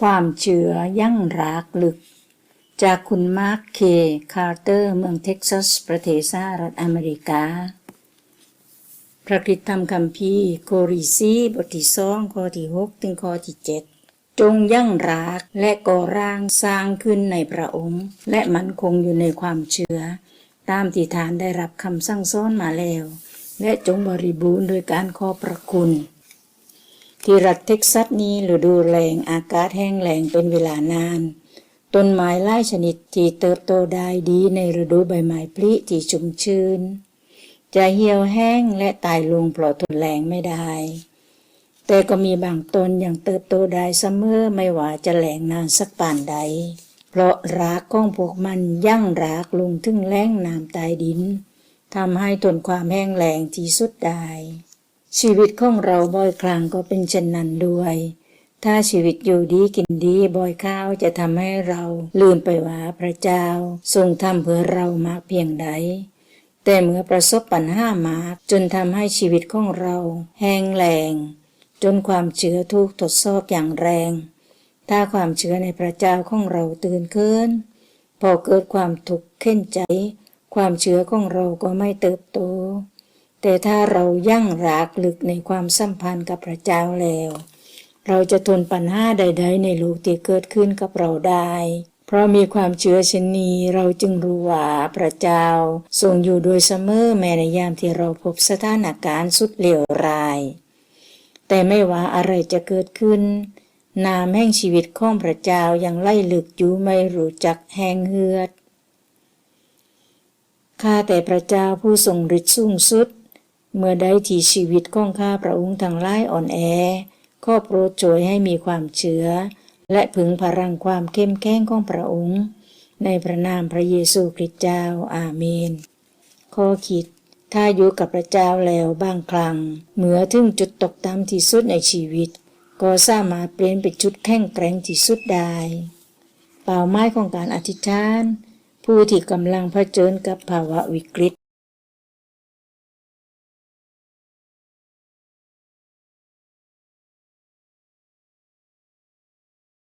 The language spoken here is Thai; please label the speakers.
Speaker 1: ความเชื่อยั่งรากลึก จากคุณมาร์คเค คาร์เตอร์ เมืองเท็กซัส ประเทศสหรัฐอเมริกา พระคริสตธรรมคัมภีร์โคริซีบทที่สองข้อที่หกถึงข้อที่เจ็ดจงยั่งรากและก่อร่างสร้างขึ้นในพระองค์ และมันคงอยู่ในความเชื่อ ตามที่ฐานได้รับคำสั่งสอนมาแล้ว และจงบริบูรณ์โดยการขอบพระคุณ ที่รัฐเท็กซัสนี้ฤดูแล้งอากาศแห้งแล้งเป็นเวลานาน ต้นไม้หลายชนิดที่เติบโตได้ดีในฤดูใบไม้ผลิที่ชุ่มชื้น จะเหี่ยวแห้งและตายลงเพราะทนแรงไม่ได้ แต่ก็มีบางต้นยังเติบโตได้เสมอไม่ว่าจะแหลงนานสักป่านใด เพราะรากของพวกมันยั่งรากลงถึงแล้งน้ำใต้ดินทำให้ทนความแห้งแล้งที่สุดได้ ชีวิตของเราบ่อยครั้งก็เป็นเช่นนั้นด้วย ถ้าชีวิตอยู่ดีกินดีบ่อยข้าวจะทำให้เราลืมไปว่าพระเจ้าทรงทำเพื่อเรามากเพียงใด แต่เมื่อประสบปัญหามากจนทำให้ชีวิตของเรา แห้งแล้งจนความเชื่อถูกทดสอบอย่างแรง ถ้าความเชื่อในพระเจ้าของเราตื่นขึ้น พอเกิดความทุกข์เข็นใจ ความเชื่อของเราก็ไม่เติบโต แต่ถ้าเรายั่งรากลึกในความสัมพันธ์กับพระเจ้าแล้ว เราจะทนปัญหาใด ๆ ในโลกที่เกิดขึ้นกับเราได้ เพราะมีความเชื่อชนีเราจึงรู้ว่าพระเจ้า ทรงอยู่โดยเสมอแม้ในยามที่เราพบสถานการณ์สุดเลวร้าย แต่ไม่ว่าอะไรจะเกิดขึ้น นามแห่งชีวิตของพระเจ้ายังไล่ลึกอยู่ไม่รู้จักแห้งเหือดข้าแต่พระเจ้าผู้ทรงฤทธิ์สูงสุด เมื่อได้ที่ชีวิตของข้าพระองค์ทั้งหลายอ่อนแอขอโปรดโจยให้มีความเชื่อ และพึงพลังความเข้มแข็งของพระองค์ ในพระนามพระเยซูคริสต์เจ้าอาเมน ข้อคิด ถ้าอยู่กับพระเจ้าแล้วบางครั้งเมื่อถึงจุดตกต่ำที่สุดในชีวิต ก็สามารถเปลี่ยนเป็นจุดแข็งแกร่งที่สุดได้เป้าหมายของการอธิษฐาน ผู้ที่กำลังเผชิญกับภาวะวิกฤต